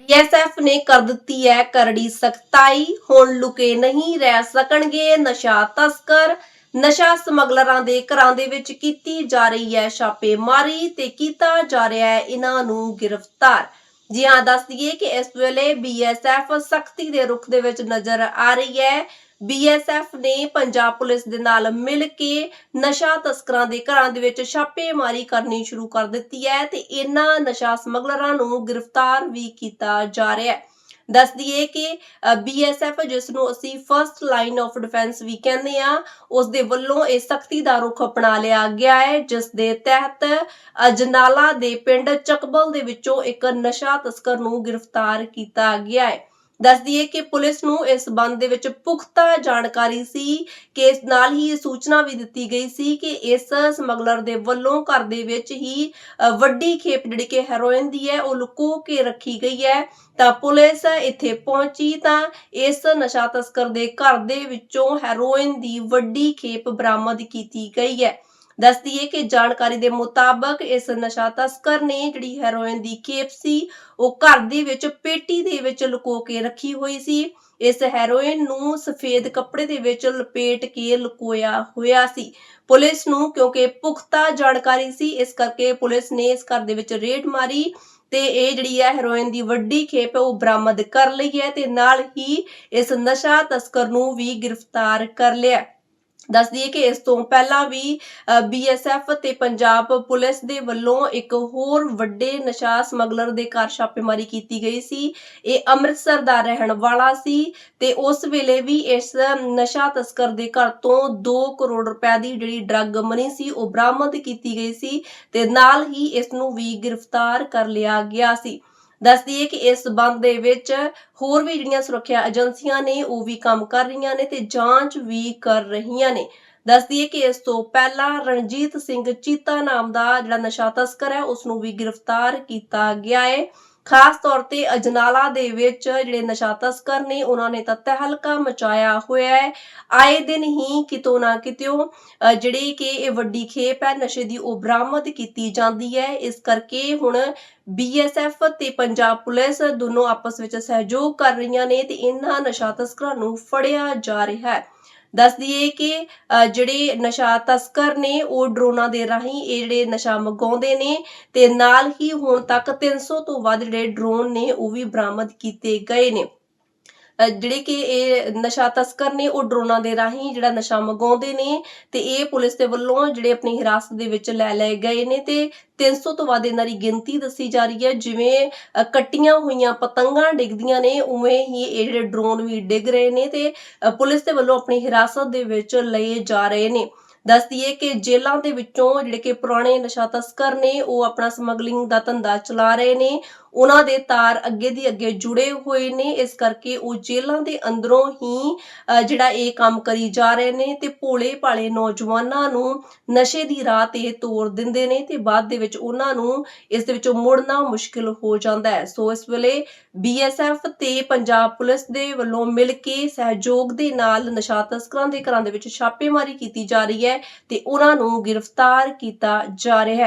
BSF ਨੇ ਕਰ ਦਿੱਤੀ ਹੈ ਕਰੜੀ ਸਖਤਾਈ, ਹੁਣ ਲੁਕੇ ਨਹੀਂ ਰਹਿ ਸਕਣਗੇ ਨਸ਼ਾ ਤਸਕਰ। ਨਸ਼ਾ ਸਮਗਲਰਾਂ ਦੇ ਘਰਾਂ ਦੇ ਵਿੱਚ ਕੀਤੀ ਜਾ ਰਹੀ ਹੈ ਛਾਪੇਮਾਰੀ ਤੇ ਕੀਤਾ ਜਾ ਰਿਹਾ ਹੈ ਇਹਨਾਂ ਨੂੰ ਗ੍ਰਿਫਤਾਰ। ਜੀ ਹਾਂ, ਦੱਸ ਦਈਏ ਕਿ ਇਸ ਵੇਲੇ ਬੀਐਸਐਫ ਸਖਤੀ ਦੇ ਰੁਖ ਦੇ ਵਿੱਚ ਨਜ਼ਰ ਆ ਰਹੀ ਹੈ। ਬੀਐਸਐਫ ਨੇ ਪੰਜਾਬ ਪੁਲਿਸ ਦੇ ਨਾਲ ਮਿਲ ਕੇ ਨਸ਼ਾ ਤਸਕਰਾਂ ਦੇ ਘਰਾਂ ਦੇ ਵਿੱਚ ਛਾਪੇਮਾਰੀ ਕਰਨੀ ਸ਼ੁਰੂ ਕਰ ਦਿੱਤੀ ਹੈ ਤੇ ਇਹਨਾਂ ਨਸ਼ਾ ਸਮਗਲਰਾਂ ਨੂੰ ਗ੍ਰਿਫਤਾਰ ਵੀ ਕੀਤਾ ਜਾ ਰਿਹਾ ਹੈ। ਦੱਸ ਦਈਏ ਕਿ ਬੀਐਸਐਫ ਜਿਸ ਨੂੰ ਅਸੀਂ ਫਰਸਟ ਲਾਈਨ ਆਫ ਡਿਫੈਂਸ ਵੀ ਕਹਿੰਦੇ ਆ ਉਸ ਦੇ ਵੱਲੋਂ ਇਹ ਸਖਤੀ ਦਾ ਰੁਖ ਅਪਣਾ ਲਿਆ ਗਿਆ ਹੈ, ਜਿਸ ਦੇ ਤਹਿਤ ਅਜਨਾਲਾ ਦੇ ਪਿੰਡ ਚਕਬਲ ਦੇ ਵਿੱਚੋਂ ਇੱਕ ਨਸ਼ਾ ਤਸਕਰ ਨੂੰ ਗ੍ਰਿਫਤਾਰ ਕੀਤਾ ਗਿਆ ਹੈ। ਦੱਸ ਦਈਏ ਕਿ ਪੁਲਿਸ ਨੂੰ ਇਸ ਬੰਦ ਦੇ ਵਿੱਚ ਪੁਖਤਾ ਜਾਣਕਾਰੀ ਸੀ ਕਿ ਨਾਲ ਹੀ ਇਹ ਸੂਚਨਾ ਵੀ ਦਿੱਤੀ ਗਈ ਸੀ ਕਿ ਇਸ ਸਮਗਲਰ ਦੇ ਵੱਲੋਂ ਘਰ ਦੇ ਵਿੱਚ ਹੀ ਵੱਡੀ ਖੇਪ ਜਿਹੜੀ ਕਿ ਹੈਰੋਇਨ ਦੀ ਹੈ, ਉਹ ਲੁਕੋ ਕੇ ਰੱਖੀ ਗਈ ਹੈ। ਤਾਂ ਪੁਲਿਸ ਇੱਥੇ ਪਹੁੰਚੀ ਤਾਂ ਇਸ ਨਸ਼ਾ ਤਸਕਰ ਦੇ ਘਰ ਦੇ ਵਿੱਚੋਂ ਹੈਰੋਇਨ ਦੀ ਵੱਡੀ ਖੇਪ ਬਰਾਮਦ ਕੀਤੀ ਗਈ ਹੈ। ਦੱਸ ਕਿ ਜਾਣਕਾਰੀ ਦੇ ਮੁਤਾਬਕ ਇਸ ਨਸ਼ਾ ਤਸਕਰ ਨੇ ਜਿਹੜੀ ਹੈਰੋਇਨ ਦੀ ਖੇਪ ਸੀ, ਉਹ ਘਰ ਦੇ ਵਿੱਚ ਪੇਟੀ ਦੇ ਵਿੱਚ ਲੁਕੋ ਕੇ ਰੱਖੀ ਹੋਈ ਸੀ। ਇਸ ਹੈਰੋਇਨ ਨੂੰ ਸਫੇਦ ਕੱਪੜੇ ਦੇ ਵਿੱਚ ਲਪੇਟ ਕੇ ਲੁਕੋਇਆ ਹੋਇਆ ਸੀ। ਪੁਲਿਸ ਨੂੰ ਕਿਉਂਕਿ ਪੁਖਤਾ ਜਾਣਕਾਰੀ ਸੀ, ਇਸ ਕਰਕੇ ਪੁਲਿਸ ਨੇ ਇਸ ਘਰ ਦੇ ਵਿੱਚ ਰੇਡ ਮਾਰੀ ਤੇ ਇਹ ਜਿਹੜੀ ਹੈ ਹੈਰੋਇਨ ਦੀ ਵੱਡੀ ਖੇਪ ਉਹ ਬਰਾਮਦ ਕਰ ਲਈ ਹੈ ਤੇ ਨਾਲ ਹੀ ਇਸ ਨਸ਼ਾ ਤਸਕਰ ਨੂੰ ਵੀ ਗ੍ਰਿਫਤਾਰ ਕਰ ਲਿਆ। ਦੱਸ ਦਈਏ ਕਿ ਇਸ ਤੋਂ ਪਹਿਲਾਂ ਵੀ ਬੀਐਸਐਫ ਤੇ ਪੰਜਾਬ ਪੁਲਿਸ ਦੇ ਵੱਲੋਂ ਇੱਕ ਹੋਰ ਵੱਡੇ ਨਸ਼ਾ ਸਮਗਲਰ ਦੇ ਘਰ ਛਾਪੇਮਾਰੀ ਕੀਤੀ ਗਈ ਸੀ। ਇਹ ਅੰਮ੍ਰਿਤਸਰ ਦਾ ਰਹਿਣ ਵਾਲਾ ਸੀ ਤੇ ਉਸ ਵੇਲੇ ਵੀ ਇਸ ਨਸ਼ਾ ਤਸਕਰ ਦੇ ਘਰ ਤੋਂ 2 ਕਰੋੜ ਰੁਪਏ ਦੀ ਜਿਹੜੀ ਡਰੱਗ ਮਨੀ ਸੀ, ਉਹ ਬਰਾਮਦ ਕੀਤੀ ਗਈ ਸੀ ਤੇ ਨਾਲ ਹੀ ਇਸ ਨੂੰ ਵੀ ਗ੍ਰਿਫਤਾਰ ਕਰ ਲਿਆ ਗਿਆ ਸੀ। ਦੱਸ ਦਈਏ ਕਿ ਇਸ ਸਬੰਧ ਦੇ ਵਿੱਚ ਹੋਰ ਵੀ ਜਿਹੜੀਆਂ ਸੁਰੱਖਿਆ ਏਜੰਸੀਆਂ ਨੇ, ਉਹ ਵੀ ਕੰਮ ਕਰ ਰਹੀਆਂ ਨੇ ਤੇ ਜਾਂਚ ਵੀ ਕਰ ਰਹੀਆਂ ਨੇ। ਦੱਸ ਦਈਏ ਕਿ ਇਸ ਤੋਂ ਪਹਿਲਾਂ ਰਣਜੀਤ ਸਿੰਘ ਚੀਤਾ ਨਾਮ ਦਾ ਜਿਹੜਾ ਨਸ਼ਾ ਤਸਕਰ ਹੈ ਉਸ ਨੂੰ ਵੀ ਗ੍ਰਿਫਤਾਰ ਕੀਤਾ ਗਿਆ ਹੈ ਖਾਸ ਤੌਰ ਤੇ ਅਜਨਾਲਾ ਦੇ ਵਿੱਚ ਜਿਹੜੇ ਨਸ਼ਾ ਤਸਕਰ ਨੇ, ਉਹਨਾਂ ਨੇ ਤਾਂ ਤਹਿਲਕਾ ਮਚਾਇਆ ਹੋਇਆ ਹੈ। ਆਏ ਦਿਨ ਹੀ ਕਿਤੋਂ ਨਾ ਕਿਤੋਂ ਜਿਹੜੀ ਕਿ ਇਹ ਵੱਡੀ ਖੇਪ ਹੈ, ਨਸ਼ੇ ਦੀ ਉਹ ਬਰਾਮਦ ਕੀਤੀ ਜਾਂਦੀ ਹੈ। ਇਸ ਕਰਕੇ ਹੁਣ ਬੀਐਸਐਫ ਤੇ ਪੰਜਾਬ ਪੁਲਿਸ ਦੋਨੋਂ ਆਪਸ ਵਿੱਚ ਸਹਿਯੋਗ ਕਰ ਰਹੀਆਂ ਨੇ ਤੇ ਇਹਨਾਂ ਨਸ਼ਾ ਤਸਕਰਾਂ ਨੂੰ ਫੜਿਆ ਜਾ ਰਿਹਾ ਹੈ। ਦੱਸ ਦਈਏ ਕਿ ਜਿਹੜੇ ਨਸ਼ਾ ਤਸਕਰ ਨੇ, ਉਹ ਡਰੋਨਾਂ ਦੇ ਰਾਹੀਂ ਇਹ ਜਿਹੜੇ ਨਸ਼ਾ ਮੰਗਾਉਂਦੇ ਨੇ ਤੇ ਨਾਲ ਹੀ ਹੁਣ ਤੱਕ 300 ਤੋਂ ਵੱਧ ਜਿਹੜੇ ਡਰੋਨ ਨੇ, ਉਹ ਵੀ ਬਰਾਮਦ ਕੀਤੇ ਗਏ ਨੇ। ਜਿਹੜੇ ਕਿ ਇਹ ਨਸ਼ਾ ਤਸਕਰ ਨੇ, ਉਹ ਡਰੋਨਾਂ ਦੇ ਰਾਹੀਂ ਜਿਹੜਾ ਨਸ਼ਾ ਮੰਗਾਉਂਦੇ ਨੇ ਤੇ ਇਹ ਪੁਲਿਸ ਦੇ ਵੱਲੋਂ ਜਿਹੜੇ ਆਪਣੀ ਹਿਰਾਸਤ ਦੇ ਵਿੱਚ ਲੈ ਲਏ ਗਏ ਨੇ ਤੇ 300 ਤੋਂ ਵੱਧ ਇਹਨਾਂ ਦੀ ਗਿਣਤੀ ਦੱਸੀ ਜਾ ਰਹੀ ਹੈ। ਜਿਵੇਂ ਕੱਟੀਆਂ ਹੋਈਆਂ ਪਤੰਗਾਂ ਡਿੱਗਦੀਆਂ ਨੇ, ਉਵੇਂ ਹੀ ਇਹ ਜਿਹੜੇ ਡਰੋਨ ਵੀ ਡਿੱਗ ਰਹੇ ਨੇ ਤੇ ਪੁਲਿਸ ਦੇ ਵੱਲੋਂ ਆਪਣੀ ਹਿਰਾਸਤ ਦੇ ਵਿੱਚ ਲਏ ਜਾ ਰਹੇ ਨੇ। ਦੱਸ ਦਈਏ ਕਿ ਜੇਲ੍ਹਾਂ ਦੇ ਵਿੱਚੋਂ ਜਿਹੜੇ ਕਿ ਪੁਰਾਣੇ ਨਸ਼ਾ ਤਸਕਰ ਨੇ, ਉਹ ਆਪਣਾ ਸਮਗਲਿੰਗ ਦਾ ਧੰਦਾ ਚਲਾ ਰਹੇ ਨੇ। ਉਹਨਾਂ ਦੇ ਤਾਰ ਅੱਗੇ ਦੀ ਅੱਗੇ ਜੁੜੇ ਹੋਏ ਨੇ। ਇਸ ਕਰਕੇ ਉਹ ਜੇਲ੍ਹਾਂ ਦੇ ਅੰਦਰੋਂ ਹੀ ਜਿਹੜਾ ਇਹ ਕੰਮ ਕਰੀ ਜਾ ਰਹੇ ਨੇ ਤੇ ਭੋਲੇ ਭਾਲੇ ਨੌਜਵਾਨਾਂ ਨੂੰ ਨਸ਼ੇ ਦੀ ਰਾਹ ਤੇ ਤੋਰ ਦਿੰਦੇ ਨੇ ਤੇ ਬਾਅਦ ਦੇ ਵਿੱਚ ਉਹਨਾਂ ਨੂੰ ਇਸ ਦੇ ਵਿੱਚੋਂ ਮੁੜਨਾ ਮੁਸ਼ਕਿਲ ਹੋ ਜਾਂਦਾ ਹੈ। ਸੋ ਇਸ ਵੇਲੇ ਬੀਐਸਐਫ ਤੇ ਪੰਜਾਬ ਪੁਲਿਸ ਦੇ ਵੱਲੋਂ ਮਿਲ ਕੇ ਸਹਿਯੋਗ ਦੇ ਨਾਲ ਨਸ਼ਾ ਤਸਕਰਾਂ ਦੇ ਘਰਾਂ ਦੇ ਵਿੱਚ ਛਾਪੇਮਾਰੀ ਕੀਤੀ ਜਾ ਰਹੀ ਹੈ। ਹੈ ਤੇ ਉਹਨਾਂ ਨੂੰ ਗ੍ਰਿਫਤਾਰ ਕੀਤਾ ਜਾ ਰਿਹਾ ਹੈ।